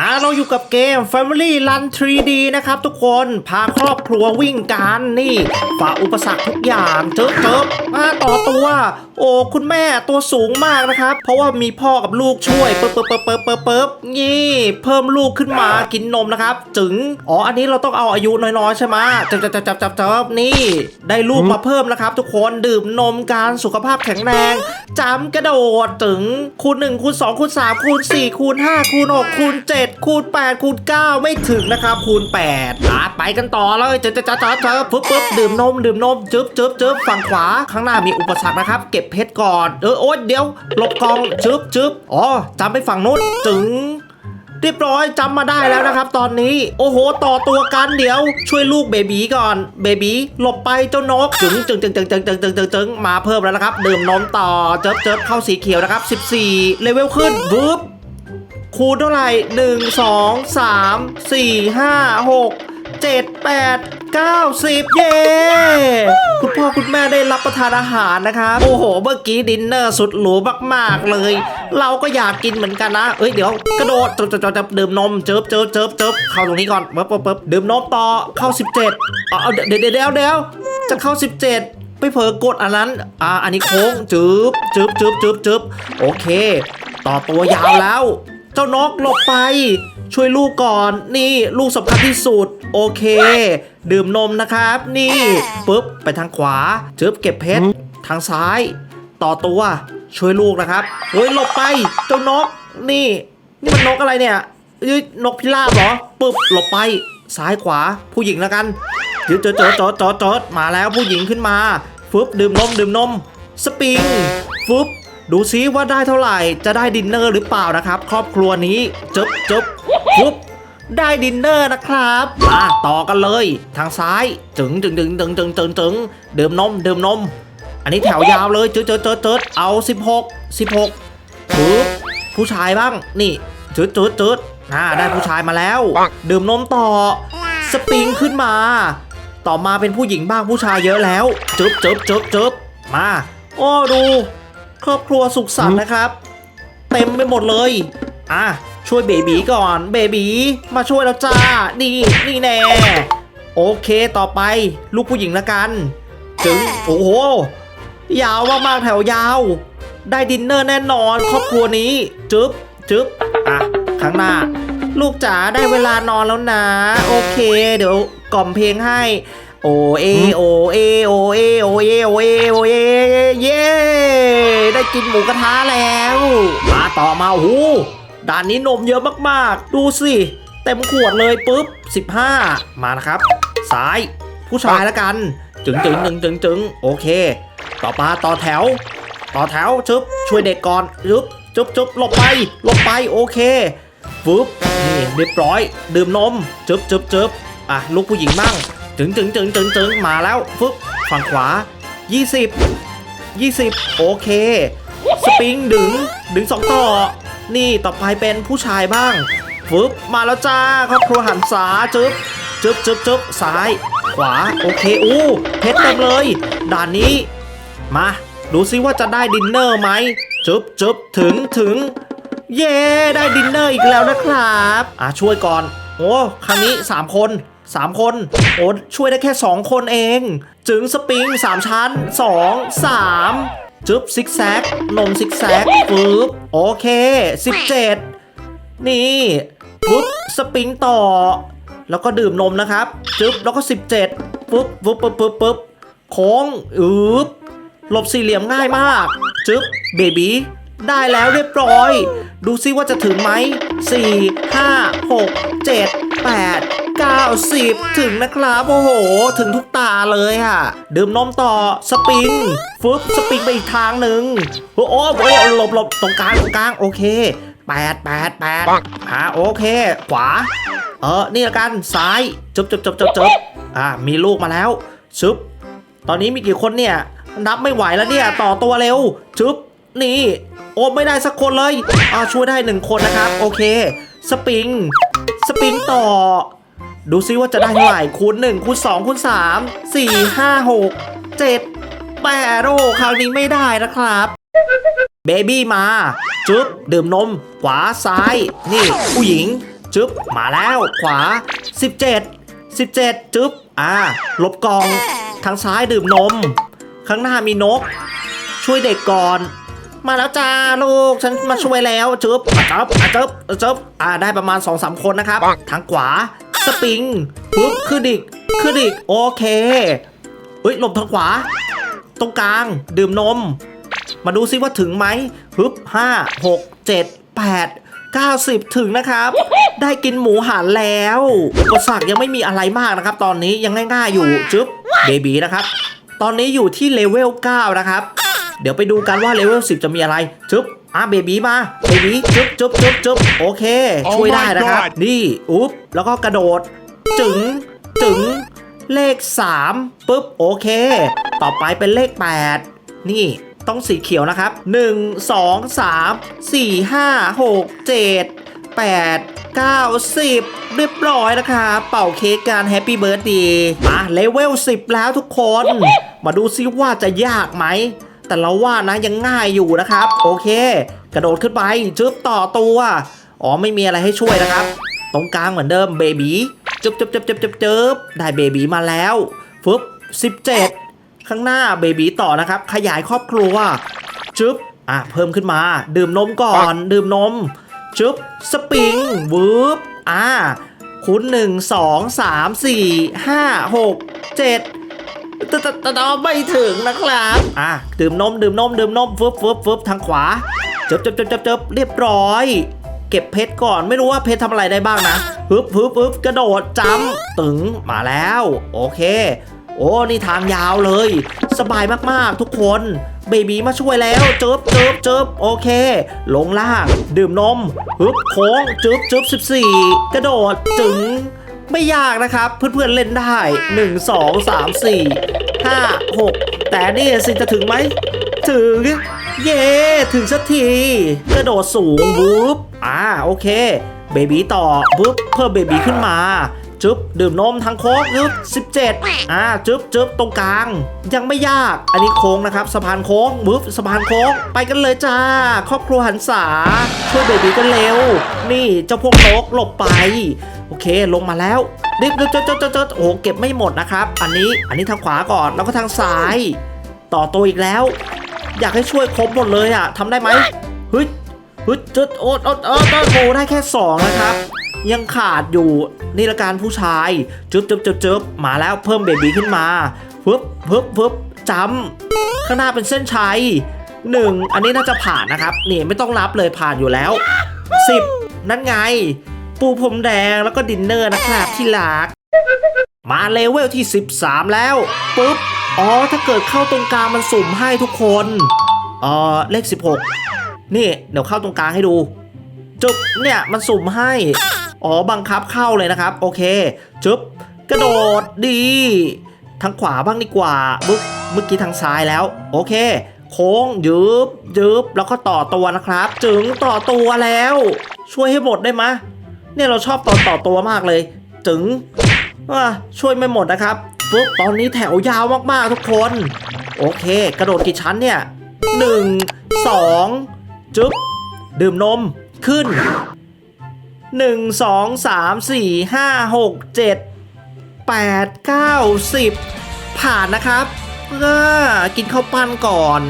อ่าเราอยู่กับเกม Family Run 3D นะครับทุกคนพาครอบครัววิ่งกันนี่ฝ่าอุปสรรคทุกอย่างเจอเจอมาต่อตัว โอ้คุณแม่ตัวสูงมากนะครับ เพราะว่ามีพ่อกับลูกช่วยเปิ๊บเปิ๊บเปิ๊บเปิ๊บเปิ๊บเปิ๊บนี่เพิ่มลูกขึ้นมากินนมนะครับจึงอ๋ออันนี้เราต้องเอาอายุน้อยๆใช่ไหมจับจับจับจับจับจับนี่ ได้ลูกมาเพิ่มนะครับ ทุกคนดื่มนมการสุขภาพแข็งแรงจำกระโดดถึงคูณ1คูณ2คูณ3คูณ4คูณ5คูณ6คูณ7คูณ8คูณ9ไม่ถึงนะครับคูณ8อะไปกันต่อเลยจอเจอเจอเจอเจอปึ๊บปึ๊บดื่มนมดื่มนมจึ๊บจึ๊บจึ๊บฝั่งขวาข้างหน้ามีอุปสรรคนะครับ เก็บเพชรก่อน เออโอ๊ยเดี๋ยวหลบกองจึ๊บจึ๊บอ๋อจำไปฝั่งนู้นจึงเรียบร้อยจำมาได้แล้วนะครับ ตอนนี้โอ้โห ต่อตัวกันเดี๋ยว ช่วยลูกเบบีก่อน เบบีหลบไปเจ้านกจึงจึงจึงจึงจึงจึงจึงจึงจึงมาเพิ่มแล้วนะครับดื่มนมต่อเจิบเจิบเข้าสีเขียวนะครับ 14 เลเวลขึ้นบึ๊บคูณเท่าไหร่1 2 3 4 5 6 7 8 9 10เย้คุณพ่อคุณ ได้รับประทานอาหารนะครับโอ้โห เมื่อกี้ดินเนอร์สุดหรูมากๆเลย เราก็อยากกินเหมือนกันนะเอ้ยเดี๋ยวกระโดดจบจบจบจบดื่มนมเจิบเจิบเจิบเจิบเข้าตรงนี้ก่อนปึ๊บปึ๊บปึ๊บดื่มนมต่อเข้า 17เอาเอาเดี๋ยวเดี๋ยวเดี๋ยวเดี๋ยวจะเข้า 17ไปเผลอกดอันนั้น อ่า อันนี้โค้งจึบจึบจึบจึบจึบโอเค ต่อตัวยาวแล้ว เจ้านกหลบไป ช่วยลูกก่อน นี่ลูกสำคัญที่สุด โอเค ดื่มนมนะครับ นี่ปุ๊บไปทางขวาจึบเก็บเพชรทางซ้าย ต่อตัวช่วยลูกนะครับเฮ้ยหลบไปเจ้านกนี่ นี่มันนกอะไรเนี่ยเอ้ยนกพิราบเหรอปุ๊บหลบไปซ้ายขวาผู้หญิงแล้วกันเจอเจอเจอเจอเจอเจอมาแล้วผู้หญิงขึ้นมาฟึบดื่มนมดื่มนม สปริงฟึบดูซิว่าได้เท่าไหร่ จะได้ดินเนอร์หรือเปล่านะครับ ครอบครัวนี้จบจบฟึบ ได้ดินเนอร์นะครับมาต่อกันเลย ทางซ้ายจึงจึงจึงจึงจึงจึงจึงดื่มนมดื่มนม อันนี้แถวยาวเลยเจิดเจิดเจิดเจิดเอา 16 16ปึ๊บผู้ชายบ้างนี่เจิดเจิดเจิดอ่าได้ผู้ชายมาแล้ว ดื่มนมต่อ สปริงขึ้นมา ต่อมาเป็นผู้หญิงบ้างผู้ชายเยอะแล้วจึบจึบจึบจึบมาโอ้ดู ครอบครัวสุขสันต์นะครับ เต็มไปหมดเลย อะ ช่วยเบบีก่อนเบบีมาช่วยแล้วจ้า นี่นี่แน่ โอเคต่อไป ลูกผู้หญิงละกันจึงโอ้โห ยาวมากๆแถวยาว ได้ดินเนอร์แน่นอนครอบครัวนี้ จึ๊บจึ๊บอะข้างหน้า ลูกจ๋าได้เวลานอนแล้วนะ โอเค เดี๋ยวกล่อมเพลงให้โอเอโอเอโอเอโอเอโอเอโอเอเย้ได้กินหมูกระทะแล้ว มาต่อมาโอ้โห ด่านนี้นมเยอะมากๆ ดูสิ เต็มขวดเลยปุ๊บ 15 มานะครับ ซ้าย ผู้ชายแล้วกัน จึงจึงจึงจึงจึงโอเค ต่อมาต่อแถว ต่อแถวจึ๊บช่วยเด็กก่อนจึ๊บจึ๊บจึ๊บหลบไปหลบไปโอเคฟึบนี่เรียบร้อย ดื่มนมจึ๊บจึ๊บจึ๊บอะลูกผู้หญิงบ้างจึงจึงจึงจึงจึงมาแล้วฟึบฝั่งขวา 20 20 โอเค สปริงดึงดึงสองต่อ นี่ต่อไปเป็นผู้ชายบ้างฟึบมาแล้วจ้าครอบครัวหันษาจึ๊บจึ๊บจึ๊บจึ๊บซ้าย ขวาโอเคอู้เพชรเต็มเลย ด่านนี้ มา ดูซิว่าจะได้ดินเนอร์ไหมจึ๊บจึ๊บถึงถึง เย้ได้ดินเนอร์อีกแล้วนะครับอะช่วยก่อน โอ้ครั้งนี้ 3 คน 3 คน โอ้ช่วยได้แค่ 2 คนเอง จึงสปริง 3 ชั้น 2 3 จึ๊บซิกแซกนมซิกแซกปึ๊บโอเค 17 นี่ปุ๊บสปริงต่อ แล้วก็ดื่มนมนะครับ จึ๊บแล้วก็ 17ปุ๊บปุ๊บปุ๊บปุ๊บปุ๊บโค้งอึบหลบสี่เหลี่ยมง่ายมาก จึ๊บเบบีได้แล้วเรียบร้อย ดูซิว่าจะถึงไหม4 5 6 7 8 90 ถึงนะครับ โอ้โห ถึงทุกตาเลยอะดื่มนมต่อสปริงฟึบสปริงไปอีกทางหนึ่งโอ้โหโอ้โหลบหลบตรงกลางตรงกลางโอเค8 8 8อ่าโอเค ขวา เออ นี่ละกันซ้ายจบจบจบจบจบอ่า มีลูกมาแล้วชึบตอนนี้มีกี่คนเนี่ย นับไม่ไหวแล้วเนี่ย ต่อตัวเร็วชึบนี่ โอ้ไม่ได้สักคนเลยอ่าช่วยได้หนึ่งคนนะครับ โอเค สปริง สปริงต่อ ดูซิว่าจะได้เท่าไหร่คูณ1คูณ2คูณ3 4 5 6 7 8โอ้คราวนี้ไม่ได้นะครับเบบี้มา จึ๊บ ดื่มนม ขวาซ้าย นี่ ผู้หญิง จึ๊บ มาแล้วขวา 17 17 จึ๊บ อ่า ลบกอง ทางซ้ายดื่มนม ข้างหน้ามีนก ช่วยเด็กก่อนมาแล้วจ้าลูกฉันมาช่วยแล้วจึ๊บอะจึ๊บอะจึ๊บอะจึ๊บอ่าได้ประมาณ2อสคนนะครับ ทางขวา สปริงปึ๊บขึ้นอีกขึ้นอีกโอเคเฮ้ยหลบทางขวา ตรงกลาง ดื่มนม มาดูซิว่าถึงไหมฮึบห้าหกเจ็ดแปดเก้าสิบถึงนะครับ ได้กินหมูหันแล้วอุปสรรคยังไม่มีอะไรมากนะครับ ตอนนี้ยังง่ายๆอยู่จึ๊บเบบีนะครับ ตอนนี้อยู่ที่เลเวล9นะครับ เดี๋ยวไปดูกันว่าเลเวล10 จะมีอะไรจึ๊บ อะเบบีมาเบบีจึ๊บจึ๊บจึ๊บจึ๊บโอเคช่วยได้นะครับ Oh my God นี่อุ๊บแล้วก็กระโดด จึงจึงเลข 3ปุ๊บโอเค ต่อไปเป็นเลข 8 นี่ต้องสีเขียวนะครับ 1 2 3 4 5 6 7 8 9 10 เรียบร้อยนะครับ เป่าเค้กกันแฮปปี้เบิร์ดดีมาเลเวล 10 แล้วทุกคน มาดูซิว่าจะยากไหม แต่เราว่านะยังง่ายอยู่นะครับ โอเค กระโดดขึ้นไปจึ๊บต่อตัวอ๋อไม่มีอะไรให้ช่วยนะครับ ตรงกลางเหมือนเดิมเบบีจึ๊บจึ๊บจึ๊บจึ๊บจึ๊บจึ๊บได้เบบีมาแล้วฟึบ17 ข้างหน้าเบบีต่อนะครับ ขยายครอบครัวจึ๊บอะเพิ่มขึ้นมา ดื่มนมก่อน ดื่มนมจึ๊บสปริงวืบอะคูณ1 2 3 4 5 6 7 ตตตตไม่ถึงนะครับอะดื่มนมดื่มนมดื่มนมฟึบฟึบฟึบทางขวาเจบเจบเจบเจบเจบเรียบร้อย เก็บเพชรก่อนไม่รู้ว่าเพชรทำอะไรได้บ้างนะฮึบฮึบฮึบกระโดดจำตึงมาแล้ว โอเค โอ้นี่ทางยาวเลย สบายมากๆทุกคนเบบีมาช่วยแล้วเจิบเจิบเจิบโอเค ลงล่าง ดื่มนมฮึบโค้งจึบจึบ14 กระโดดจึง ไม่ยากนะครับ เพื่อนๆเล่นได้ 1 2 3 4 5 6 แต่นี่สิจะถึงไหม ถึง เย้ถึงสักที กระโดดสูงวูบอ่าโอเค เบบีต่อปุ๊บเพิ่มเบบีขึ้นมาจึ๊บดื่มนมทางโค้งจึ๊บ17อ่าจึ๊บจึ๊บตรงกลาง ยังไม่ยาก อันนี้โค้งนะครับสะพานโค้งบึ๊บสะพานโค้ง ไปกันเลยจ้า ครอบครัวหันษาช่วยเบบีกันเร็ว นี่เจ้าพวกนกหลบไป โอเคลงมาแล้วนี่เจดเจดเจดเจดโอ้โหเก็บไม่หมดนะครับ อันนี้อันนี้ทางขวาก่อนแล้วก็ทางซ้าย ต่อตัวอีกแล้ว อยากให้ช่วยครบหมดเลยอะทำได้ไหมเฮ้ยเฮ้ยจุดโอ๊ตโอ๊ตโอ๊ตโอ๊ตโอ้ได้แค่สองนะครับ ยังขาดอยู่นี่ละการผู้ชายจึ๊บจึ๊บจึ๊บจึ๊บมาแล้วเพิ่มเบบีขึ้นมาปึ๊บปึ๊บปึ๊บจำข้างหน้าเป็นเส้นชัยหนึ่งอันนี้น่าจะผ่านนะครับ นี่ไม่ต้องนับเลยผ่านอยู่แล้วสิบนั่นไง ปูผมแดงแล้วก็ดินเนอร์นะครับที่รัก มาเลเวลที่ 13 แล้วปุ๊บ อ๋อ ถ้าเกิดเข้าตรงกลางมันสุ่มให้ทุกคนเออเลข 16 นี่เดี๋ยวเข้าตรงกลางให้ดู จุ๊บเนี่ยมันสุ่มให้ อ๋อบังคับเข้าเลยนะครับ โอเค จุ๊บกระโดดดีทางขวาบ้างดีกว่าบึ๊บเมื่อกี้ทางซ้ายแล้ว โอเค โค้งยืบยืบแล้วก็ต่อตัวนะครับ จึงต่อตัวแล้ว ช่วยให้หมดได้ไหม เนี่ยเราชอบตอนต่อตัวมากเลยจึงอะช่วยไม่หมดนะครับปุ๊บตอนนี้แถวยาวมากๆทุกคน โอเค กระโดดกี่ชั้นเนี่ยหนึ่งสองจึ๊บดื่มนมขึ้นหนึ่งสองสามสี่ห้าหกเจ็ดแปดเก้าสิบผ่านนะครับอ่ากินข้าวปั้นก่อน